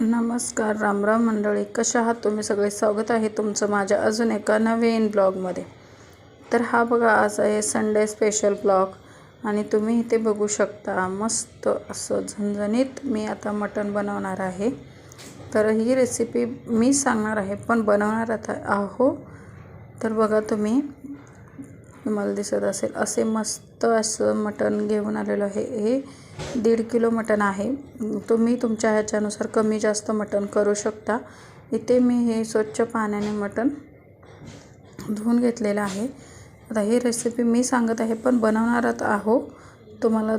नमस्कार रामराम मंडळी. कशा आहात तुम्ही? सगळे स्वागत आहे तुमचं माझ्या अजून एका नवीन ब्लॉगमध्ये. तर हा बघा आज आहे संडे स्पेशल ब्लॉग आणि तुम्ही इथे बघू शकता मस्त असं झणझणीत मी आता मटण बनवणार आहे. तर ही रेसिपी मी सांगणार आहे पण बनवणार आता आहो. तर बघा तुम्ही तुम्हाला दिसत असेल. असे मस्त असं मटण घेऊन आलेलं आहे. हे दीड किलो मटण आहे. तुम्ही तुमच्या ह्याच्यानुसार कमी जास्त मटण करू शकता. इथे मी हे स्वच्छ पाण्याने मटण धुवून घेतलेलं आहे. आता ही रेसिपी मी सांगत आहे पण बनवणारच आहो तुम्हाला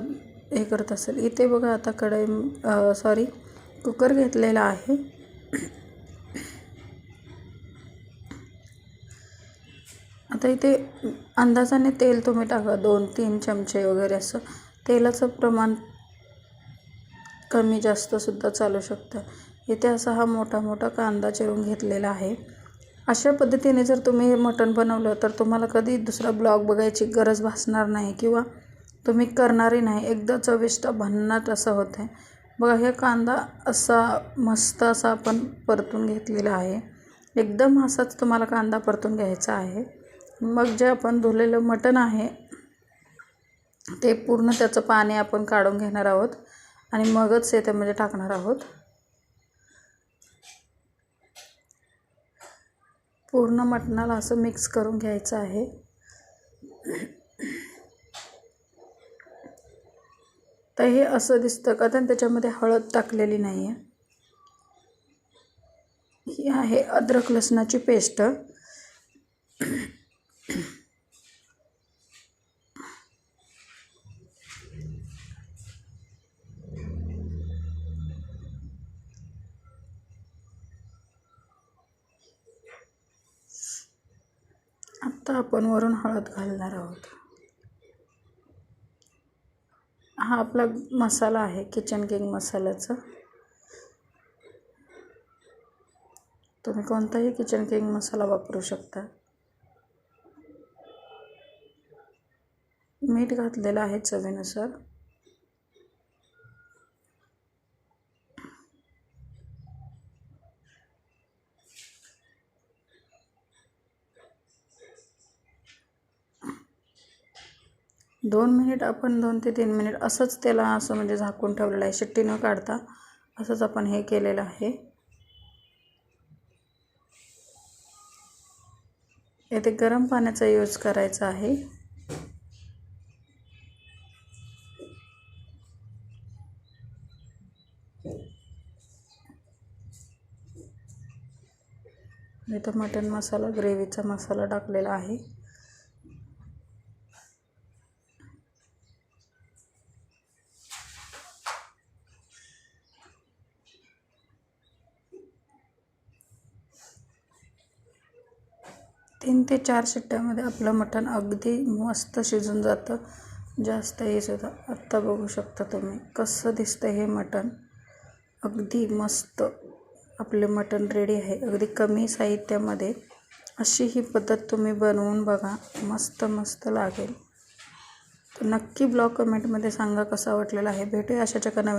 हे करत असेल. इथे बघा आता कढई सॉरी कुकर घेतलेला आहे. आता इथे अंदाजाने तेल तुम्ही टाका. दोन तीन चमचे वगैरे असं. तेलाचं प्रमाण कमी जास्तसुद्धा चालू शकतं. इथे असा हा मोठा मोठा कांदा चिरून घेतलेला आहे. अशा पद्धतीने जर तुम्ही मटण बनवलं तर तुम्हाला कधी दुसरा ब्लॉग बघायची गरज भासणार नाही किंवा तुम्ही करणारही नाही. एकदा चविष्ट भन्नाट असं होतं आहे बघा हे कांदा असा मस्त असा आपण परतून घेतलेला आहे. एकदम असाच तुम्हाला कांदा परतून घ्यायचा आहे. मग जे आपण धुलेलं मटण आहे ते पूर्ण त्याचं पाणी आपण काढून घेणार आहोत आणि मगच शेतामध्ये त्यामध्ये म्हणजे टाकणार आहोत. पूर्ण मटणाला असं मिक्स करून घ्यायचं आहे. तर हे असं दिसतं का? कारण त्याच्यामध्ये हळद टाकलेली नाही आहे ही आहे अद्रक लसणाची पेस्ट. आता आपण वरून हळद घालणार आहोत. हा आपला मसाला आहे किचन किंग मसाल्याचा. तुम्ही कोणताही किचन किंग मसाला वापरू शकता. मीठ घातलेलं आहे चवीनुसार. दोन मिनिट आपण दोन ते तीन मिनिट असंच त्याला असं म्हणजे झाकून ठेवलेलं आहे. शिट्टी न काढता असंच आपण हे केलेलं आहे. येथे गरम पाण्याचा यूज करायचा आहे. इथं मटन मसाला ग्रेव्हीचा मसाला टाकलेला आहे. तीन ते चार शिट्ट्यामध्ये आपलं मटण अगदी मस्त शिजून जातं. जास्त हे सुद्धा. आत्ता बघू शकता तुम्ही कसं दिसतं हे मटण. अगदी मस्त आपले मटण रेडी आहे. अगदी कमी साहित्यामध्ये अशी ही पद्धत तुम्ही बनवून बघा. मस्त मस्त लागेल. तर नक्की ब्लॉग कमेंटमध्ये सांगा कसा वाटलेला आहे. भेटूया अशाच्या का नवीन